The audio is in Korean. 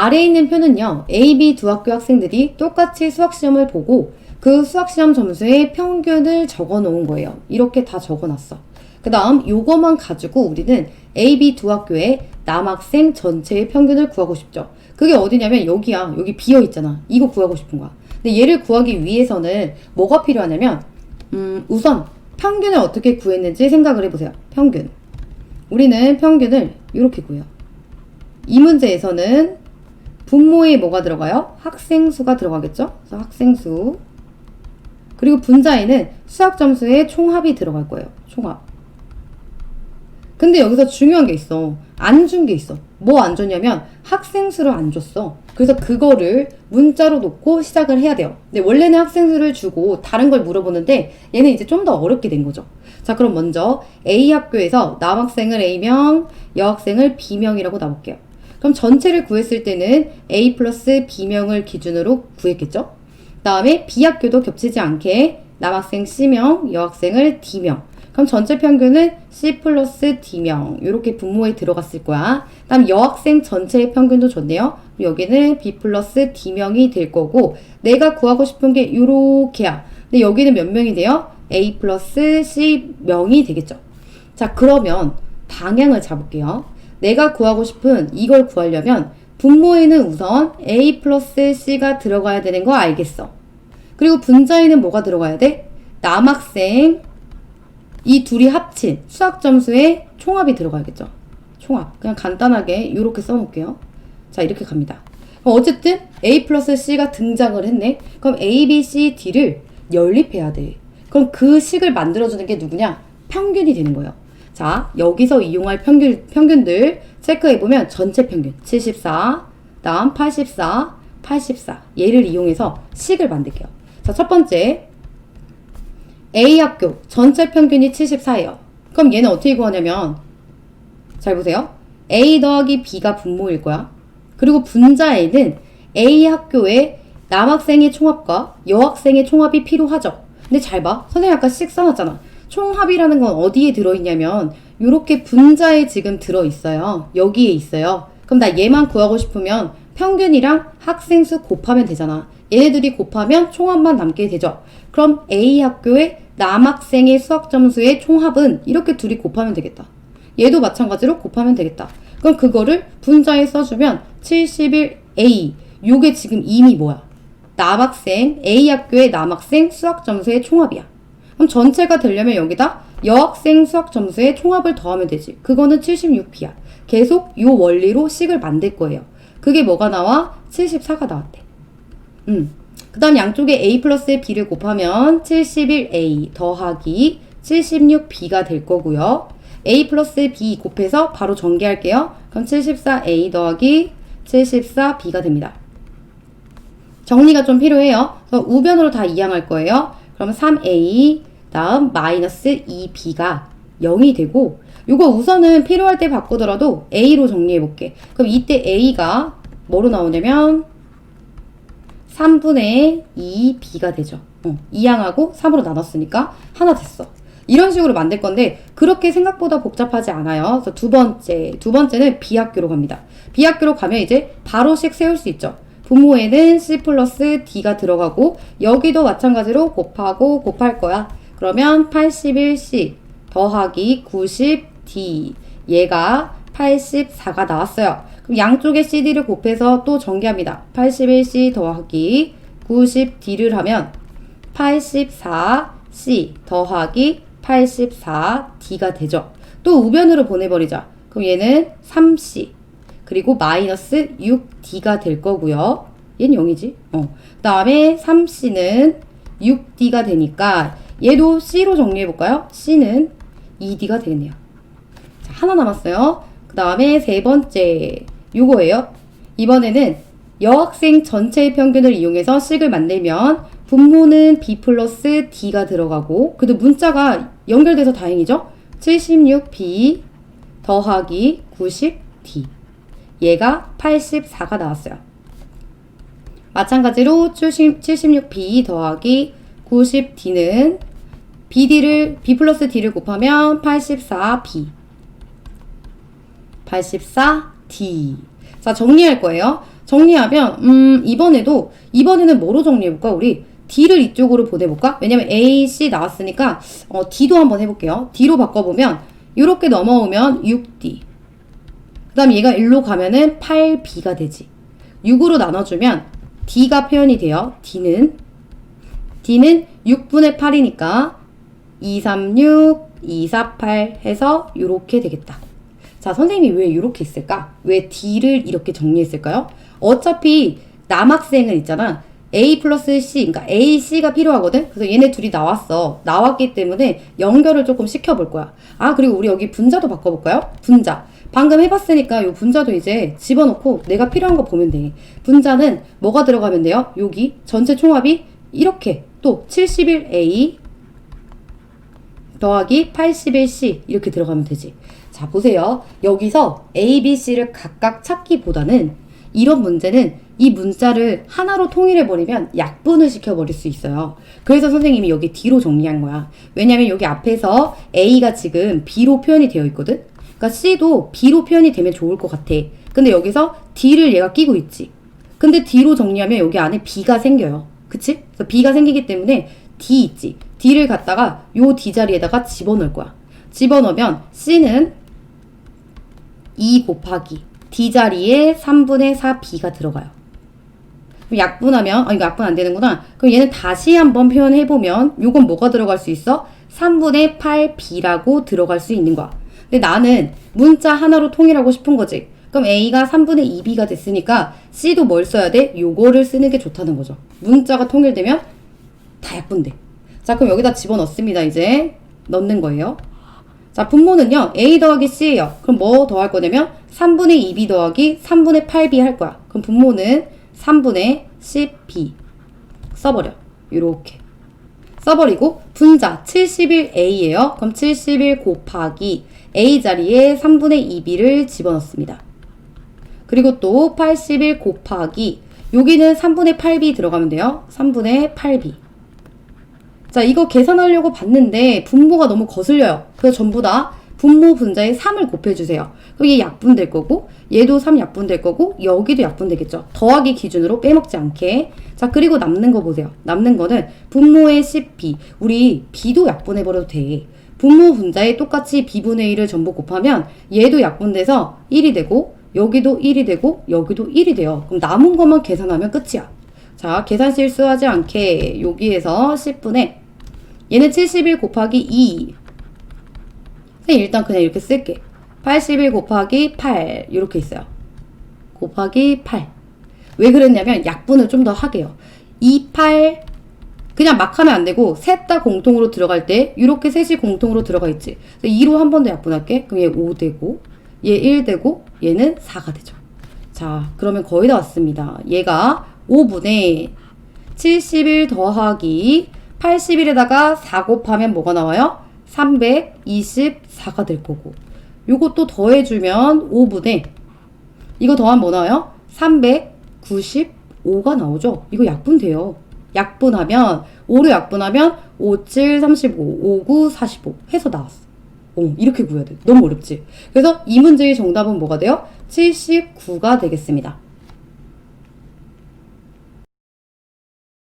아래에 있는 표는요, A, B 두 학교 학생들이 똑같이 수학시험을 보고 그 수학시험 점수의 평균을 적어 놓은 거예요. 이렇게 다 적어 놨어. 그 다음 요거만 가지고 우리는 A, B 두 학교의 남학생 전체의 평균을 구하고 싶죠. 그게 어디냐면 여기야. 여기 비어 있잖아. 이거 구하고 싶은 거야. 근데 얘를 구하기 위해서는 뭐가 필요하냐면 음, 우선 평균을 어떻게 구했는지 생각을 해보세요. 평균. 우리는 평균을 이렇게 구해요. 이 문제에서는 분모에 뭐가 들어가요? 학생 수가 들어가겠죠? 그래서 학생 수. 그리고 분자에는 수학 점수의 총합이 들어갈 거예요. 총합. 근데 여기서 중요한 게 있어. 안 준 게 있어. 뭐 안 줬냐면 학생 수를 안 줬어. 그래서 그거를 문자로 놓고 시작을 해야 돼요. 근데 원래는 학생 수를 주고 다른 걸 물어보는데 얘는 이제 좀 더 어렵게 된 거죠. 자, 그럼 먼저 A 학교에서 남학생을 A명, 여학생을 B명이라고 놔볼게요. 그럼 전체를 구했을 때는 A 플러스 B명을 기준으로 구했겠죠? 다음에 B 학교도 겹치지 않게 남학생 C명, 여학생을 D명. 그럼 전체 평균은 C 플러스 D명. 이렇게 분모에 들어갔을 거야. 다음 여학생 전체의 평균도 줬네요. 여기는 B 플러스 D명이 될 거고, 내가 구하고 싶은 게 요렇게야. 근데 여기는 몇 명이 돼요? A 플러스 C명이 되겠죠. 자, 그러면 방향을 잡을게요. 내가 구하고 싶은 이걸 구하려면 분모에는 우선 A 플러스 C가 들어가야 되는 거 알겠어. 그리고 분자에는 뭐가 들어가야 돼? 남학생 이 둘이 합친 수학 점수의 총합이 들어가야겠죠. 총합. 그냥 간단하게 이렇게 써놓을게요. 자, 이렇게 갑니다. 어쨌든 A 플러스 C가 등장을 했네. 그럼 A, B, C, D를 연립해야 돼. 그럼 그 식을 만들어주는 게 누구냐? 평균이 되는 거예요. 자, 여기서 이용할 평균, 평균들 체크해보면 전체 평균 74, 다음 84, 84. 얘를 이용해서 식을 만들게요. 자, 첫 번째. A 학교 전체 평균이 74예요. 그럼 얘는 어떻게 구하냐면, 잘 보세요. A 더하기 B가 분모일 거야. 그리고 분자에는 A 학교의 남학생의 총합과 여학생의 총합이 필요하죠. 근데 잘 봐. 선생님 아까 식 써놨잖아. 총합이라는 건 어디에 들어있냐면 이렇게 분자에 지금 들어있어요. 여기에 있어요. 그럼 나 얘만 구하고 싶으면 평균이랑 학생 수 곱하면 되잖아. 얘네들이 곱하면 총합만 남게 되죠. 그럼 A 학교의 남학생의 수학 점수의 총합은 이렇게 둘이 곱하면 되겠다. 얘도 마찬가지로 곱하면 되겠다. 그럼 그거를 분자에 써주면 71A. 요게 지금 이미 뭐야? 남학생, A 학교의 남학생 수학 점수의 총합이야. 그럼 전체가 되려면 여기다 여학생 수학 점수의 총합을 더하면 되지. 그거는 76B야. 계속 요 원리로 식을 만들 거예요. 그게 뭐가 나와? 74가 나왔대. 음. 그 다음 양쪽에 A 플러스 B를 곱하면 71A 더하기 76B가 될 거고요. A 플러스 B 곱해서 바로 전개할게요. 그럼 74A 더하기 74B가 됩니다. 정리가 좀 필요해요. 우변으로 다 이항할 거예요. 그러면 3A 다음 마이너스 2B가 0이 되고 이거 우선은 필요할 때 바꾸더라도 A로 정리해 볼게. 그럼 이때 A가 뭐로 나오냐면 3분의 2B가 되죠. 어, 이항하고 3으로 나눴으니까 하나 됐어. 이런 식으로 만들 건데 그렇게 생각보다 복잡하지 않아요. 그래서 두 번째, 두 번째는 B 학교로 갑니다. B 학교로 가면 이제 바로씩 세울 수 있죠. 분모에는 C 플러스 D가 들어가고 여기도 마찬가지로 곱하고 곱할 거야. 그러면 81C 더하기 90D 얘가 84가 나왔어요. 그럼 양쪽에 CD를 곱해서 또 전개합니다. 81C 더하기 90D를 하면 84C 더하기 84D가 되죠. 또 우변으로 보내버리자. 그럼 얘는 3C 그리고 마이너스 6D가 될 거고요. 얘는 0이지. 어. 그 다음에 3C는 6D가 되니까 얘도 C로 정리해볼까요? C는 2D가 되겠네요. 자, 하나 남았어요. 그 다음에 세 번째. 요거예요. 이번에는 여학생 전체의 평균을 이용해서 식을 만들면 분모는 B 플러스 D가 들어가고 그래도 문자가 연결돼서 다행이죠. 76B 더하기 90D 얘가 84가 나왔어요. 마찬가지로 76B 더하기 90D는 BD를 B 플러스 D를 곱하면 84B 84D 자 정리할 거예요. 정리하면 음 이번에도 이번에는 뭐로 정리해볼까 우리 D를 이쪽으로 보내볼까? 왜냐면 A, C 나왔으니까 어, D도 한번 해볼게요. D로 바꿔보면 이렇게 넘어오면 6D 그 다음 얘가 1로 가면은 8B가 되지 6으로 나눠주면 D가 표현이 돼요. D는 D는 6분의 8이니까 236, 248 해서 이렇게 되겠다. 자, 선생님이 왜 이렇게 했을까? 왜 D를 이렇게 정리했을까요? 어차피 남학생은 있잖아. A 플러스 C, 그러니까 A, C가 필요하거든? 그래서 얘네 둘이 나왔어. 나왔기 때문에 연결을 조금 시켜볼 거야. 아, 그리고 우리 여기 분자도 바꿔볼까요? 분자. 방금 해봤으니까 요 분자도 이제 집어넣고 내가 필요한 거 보면 돼. 분자는 뭐가 들어가면 돼요? 여기 전체 총합이 이렇게 또 71A 더하기 81C 이렇게 들어가면 되지. 자, 보세요. 여기서 A, B, C를 각각 찾기보다는 이런 문제는 이 문자를 하나로 통일해버리면 약분을 시켜버릴 수 있어요. 그래서 선생님이 여기 D로 정리한 거야. 왜냐면 여기 앞에서 A가 지금 B로 표현이 되어 있거든? 그러니까 C도 B로 표현이 되면 좋을 것 같아. 근데 여기서 D를 얘가 끼고 있지. 근데 D로 정리하면 여기 안에 B가 생겨요. 그치? 그래서 B가 생기기 때문에 D 있지. D를 갖다가 요 D 자리에다가 집어넣을 거야. 집어넣으면 C는 2 곱하기 D 자리에 3분의 4B가 들어가요. 약분하면, 아, 이거 약분 안 되는구나. 그럼 얘는 다시 한번 표현해보면, 요건 뭐가 들어갈 수 있어? 3분의 8B라고 들어갈 수 있는 거야. 근데 나는 문자 하나로 통일하고 싶은 거지. 그럼 A가 3분의 2B가 됐으니까 C도 뭘 써야 돼? 요거를 쓰는 게 좋다는 거죠. 문자가 통일되면 다 약분돼. 자, 그럼 여기다 집어넣습니다, 이제. 넣는 거예요. 자, 분모는요, A 더하기 C예요. 그럼 뭐 더할 거냐면, 3분의 2B 더하기 3분의 8B 할 거야. 그럼 분모는 3분의 10B. 써버려. 요렇게. 써버리고, 분자 71A예요. 그럼 71 곱하기 A 자리에 3분의 2B를 집어넣습니다. 그리고 또 81 곱하기, 여기는 3분의 8B 들어가면 돼요. 3분의 8B. 자, 이거 계산하려고 봤는데 분모가 너무 거슬려요. 그래서 전부 다 분모 분자에 3을 곱해주세요. 그럼 얘 약분 될 거고, 얘도 3 약분 될 거고, 여기도 약분 되겠죠. 더하기 기준으로 빼먹지 않게. 자, 그리고 남는 거 보세요. 남는 거는 분모의 10b. 우리 b도 약분해버려도 돼. 분모 분자에 똑같이 b분의 1을 전부 곱하면 얘도 약분돼서 1이 되고, 여기도 1이 되고, 여기도 1이 돼요. 그럼 남은 것만 계산하면 끝이야. 자, 계산 실수하지 않게 여기에서 10분의 얘는 71 곱하기 2. 선생님 일단 그냥 이렇게 쓸게. 81 곱하기 8 이렇게 있어요. 곱하기 8. 왜 그랬냐면 약분을 좀 더 하게요. 2, 8 그냥 막 하면 안 되고 셋 다 공통으로 들어갈 때 이렇게 셋이 공통으로 들어가 있지. 2로 한 번 더 약분할게. 그럼 얘 5 되고 얘 1 되고 얘는 4가 되죠. 자, 그러면 거의 다 왔습니다. 얘가 5분의 71 더하기 81에다가 4 곱하면 뭐가 나와요? 324가 될 거고. 요것도 더해주면 5분의 이거 더하면 뭐 나와요? 395가 나오죠? 이거 약분돼요. 약분하면 5로 약분하면 5, 7, 35, 5, 9, 45 해서 나왔어. 어, 이렇게 구해야 돼. 너무 어렵지? 그래서 이 문제의 정답은 뭐가 돼요? 79가 되겠습니다.